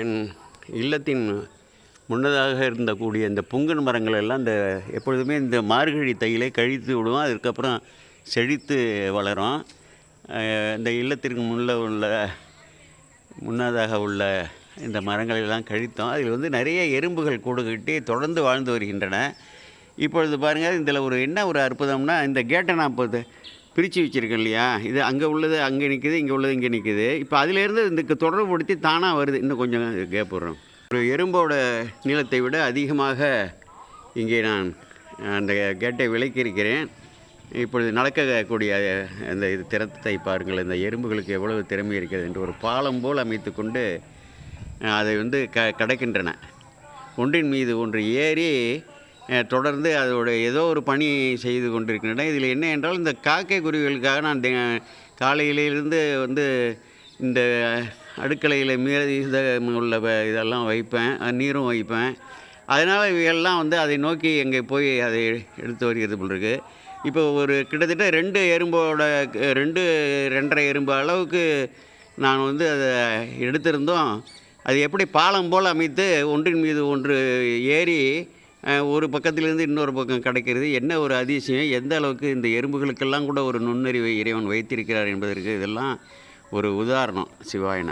என் இல்லத்தின் முன்னதாக இருந்தக்கூடிய இந்த புங்கன் மரங்கள் எல்லாம் இந்த எப்பொழுதுமே இந்த மார்கழி தையிலே கழித்து விடுவோம். அதுக்கப்புறம் செழித்து வளரும். இந்த இல்லத்திற்கு முன்ன உள்ள முன்னதாக உள்ள இந்த மரங்களை எல்லாம் கழித்தோம். அதில் வந்து நிறைய எறும்புகள் கூடு கட்டி தொடர்ந்து வாழ்ந்து வருகின்றன. இப்பொழுது பாருங்கள் இதில் ஒரு என்ன ஒரு அற்புதம்னா இந்த கேட்டை நான் இப்போ பிரித்து வச்சுருக்கேன் இல்லையா? இது அங்கே உள்ளது அங்கே நிற்குது இங்கே உள்ளது இங்கே நிற்குது இப்போ அதிலேருந்து இதுக்கு தொடர்புபடுத்தி தானாக வருது. இன்னும் கொஞ்சம் கேப் விடுறோம் ஒரு எறும்போட நீளத்தை விட அதிகமாக இங்கே நான் அந்த கேட்டை விலக்கி இருக்கிறேன் இப்பொழுது நடக்கக்கூடிய அந்த இது திறத்தை பாருங்கள். இந்த எறும்புகளுக்கு எவ்வளவு திறமை இருக்கிறது என்று ஒரு பாலம் போல் அமைத்துக்கொண்டு கொண்டு அதை வந்து க கடக்கின்றன. ஒன்றின் மீது ஒன்று ஏறி தொடர்ந்து அதோட ஏதோ ஒரு பணி செய்து கொண்டிருக்கின்றன. இதில் என்ன என்றால் இந்த காக்கை குருவிகளுக்காக நான் காலையிலிருந்து வந்து இந்த அடுக்கலையில் மீத உள்ள வ- இதெல்லாம் வைப்பேன் நீரும் வைப்பேன். அதனால் இவையெல்லாம் வந்து அதை நோக்கி எங்கே போய் அதை எடுத்து வருகிறது போல் இருக்குது இப்போ ஒரு கிட்டத்தட்ட ரெண்டு எறும்போட ரெண்டு ரெண்டரை எறும்பு அளவுக்கு நான் வந்து அதை எடுத்திருந்தோம். அது எப்படி பாலம் போல் அமைத்து ஒன்றின் மீது ஒன்று ஏறி ஒரு பக்கத்திலேருந்து இன்னொரு பக்கம் கிடைக்கிறது. என்ன ஒரு அதிசயம்? எந்த அளவுக்கு இந்த எறும்புகளுக்கெல்லாம் கூட ஒரு நுண்ணறிவை இறைவன் வைத்திருக்கிறார் என்பதற்கு இதெல்லாம் ஒரு உதாரணம். சிவாயனம்